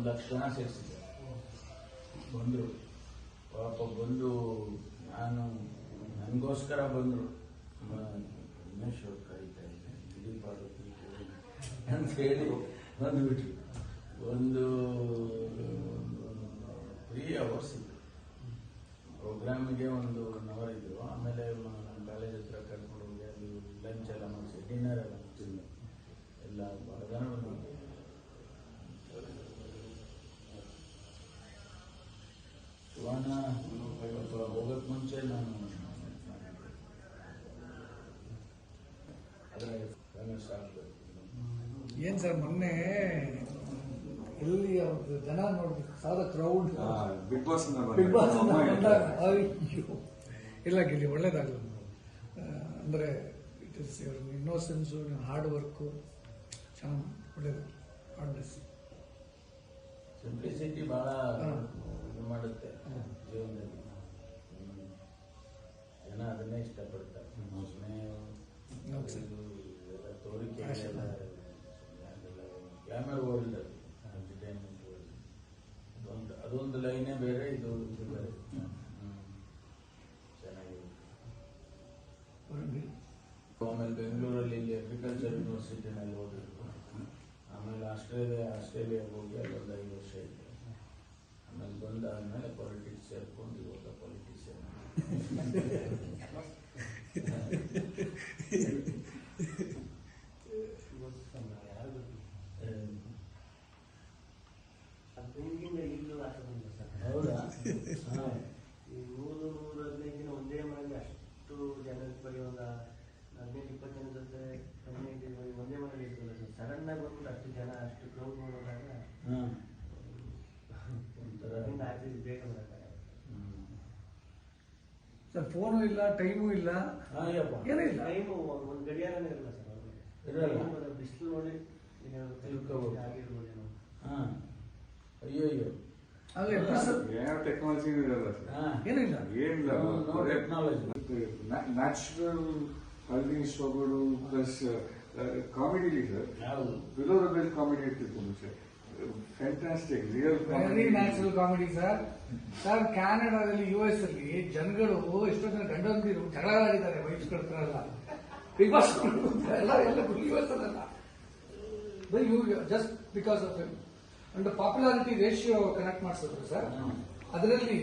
ಒಂದು ಲಕ್ಷ ಜನ ಸೇರಿಸಿದ್ದೆ. ಬಂದರು. ಪಾಪ ಬಂದು ನಾನು ನನಗೋಸ್ಕರ ಬಂದರು. ಉಮೇಶ್ ಕರೀತಾ ಇದ್ದೆ ದಿಲೀಪ್ ಅವರು ಅಂತ ಹೇಳಿ ಬಂದುಬಿಟ್ರು. ಒಂದು ತ್ರೀ ಅವರ್ಸ್ ಇತ್ತು. ಪ್ರೋಗ್ರಾಮಿಗೆ ಒಂದು ಒನ್ ಅವರ್ ಇದ್ದು ಆಮೇಲೆ ನಮ್ಮ ಕಾಲೇಜ್ ಹತ್ರ ಕರ್ಕೊಂಡು ಹೋಗಿ ಅಲ್ಲಿ ಲಂಚ್ ಎಲ್ಲ ಮಾಡಿಸಿ ಡಿನ್ನರ್ ಎಲ್ಲ ತಿಂದು. ಎಲ್ಲ ಭಾಳ ಜನ ಬಂದಿದ್ರು ಶಿವಣ್ಣ ಪಾಪ ಹೋಗಕ್ ಮುಂಚೆ ನಾನು ಅದ್ರ ಫೇಮಸ್ ಆಗ್ಬೇಕು ಏನ್ ಸರ್ ಮೊನ್ನೆ ಎಲ್ಲಿ ಅವ್ರದ್ದು ಜನ ನೋಡ್ಬೇಕು ಸಾಲ crowd Bigg Boss Bigg Boss ಇಲ್ಲ ಗಿಲ್ಲಿ ಒಳ್ಳೇದಾಗಲ್ಲ ಅಂದ್ರೆ it is your innocence hard work ಚೆನ್ನಾಗಿ ಒಳ್ಳೇದು. ಹಾರ್ಡ್ ಸಿಂಪ್ಲಿಸಿಟಿ ಬಹಳ ಇದು ಮಾಡುತ್ತೆ. ಜೀವನದಲ್ಲಿ. ಜನ ಅದನ್ನೇ ಇಷ್ಟಪಡ್ತಾರೆ. ಸ್ನೇಹ ಹೌದು. ಎಲ್ಲ ತೋರಿಕೆ ಕ್ಯಾಮರಾ ವರ್ಲ್ಡ್ ಎಂಟರ್ಟೈನ್ಮೆಂಟ್ ವರ್ಲ್ಡ್ ಅದೊಂದು ಅದೊಂದು ಲೈನೇ ಬೇರೆ ಇದು ಇದು ಬೇರೆ. ಚೆನ್ನಾಗಿದೆ ಆಮೇಲೆ ಬೆಂಗಳೂರಲ್ಲಿ ಇಲ್ಲಿ ಅಗ್ರಿಕಲ್ಚರ್ ಯೂನಿವರ್ಸಿಟಿನಲ್ಲಿ ಓದಿದ್ರು ಆಮೇಲೆ ಆಸ್ಟ್ರೇಲಿಯಾ ಆಸ್ಟ್ರೇಲಿಯಾಗೆ ಹೋಗಿ ಅಲ್ಲೊಂದು ಐದು ವರ್ಷ ಇದ್ದೆ. ಆಮೇಲೆ ಬಂದಾದ್ಮೇಲೆ ಪಾಲಿಟಿಕ್ಸ್ ಸೇರ್ಕೊಂಡು ಇವಾಗ ಪಾಲಿಟಿಷಿಯನ್ ಹೌದಾ. ಈ ನೂರು ನೂರ ಹದಿನೈದು ದಿನ ಒಂದೇ ಮನೆಯಲ್ಲಿ ಅಷ್ಟು ಜನ ಬರೀ ಒಂದು ಹದಿನೈದು ಇಪ್ಪತ್ತು ಜನ ಜೊತೆ ಹದಿನೈದು ಒಂದೇ ಮನೇಲಿ ಇರ್ತದೆ ಸರ್ ಸಡನ್ ಆಗಿ ಬಂದ್ಬಿಟ್ಟು ಅಷ್ಟು ಜನ ಅಷ್ಟು ಕ್ರೌಡ್ ನೋಡಿದಾಗ ಅದರಿಂದ ಆಚೆ ಬೇಗ ಬರೋಕ್ಕಾಗಲ್ಲ ಸರ್ ಫೋನು ಇಲ್ಲ ಟೈಮು ಇಲ್ಲ. ಏನೂ ಇಲ್ಲ. ಟೈಮು ಒಂದು ಗಡಿಯಾರನೇ ಇರಲ್ಲ ಸರ್ ಇರಲ್ಲ. ಅವ್ರಿಗೆ ಬಿಸಿಲು ನೋಡಿ. ಆಗಿರ್ಬೋದೇನೋ ಹಾಂ. ಅಯ್ಯೋ ಅಯ್ಯೋ ಟೆಕ್ನಾಲಜಿ ಇರಲ್ಲ ಸರ್. ಹಾ. ಏನೂ ಇಲ್ಲ ಏನಿಲ್ಲ no technology. ನ್ಯಾಚುರಲ್ ಹಲ್ವಿಂಗ್ ಶೋಗಳು ಪ್ಲಸ್ ಕಾಮಿಡಿ ಸರ್. ಯಾವುದು ಬಿಲೋ ದ ಕಾಮಿಡಿ ಇರ್ತಿತ್ತು sir. Fantastic real very natural comedy sir sir ಕ್ಯಾನಡಾದಲ್ಲಿ U S ಅಲ್ಲಿ ಜನಗಳು ಎಷ್ಟೋ ಜನ ಗಂಡಂದಿರು ಜಗಳ ಆಡಿದ್ದಾರೆ ವೈಫ್ಸ್ಗಳಲ್ಲ ಬಿಗ್ ಬಾಸ್ ಎಲ್ಲ ಎಲ್ಲ ಯು ಎಸ್ ಅಲ್ಲ you just because of and popularity ratio connect ಮಾಡಿಸಿದ್ರು ಸರ್ ಅದರಲ್ಲಿ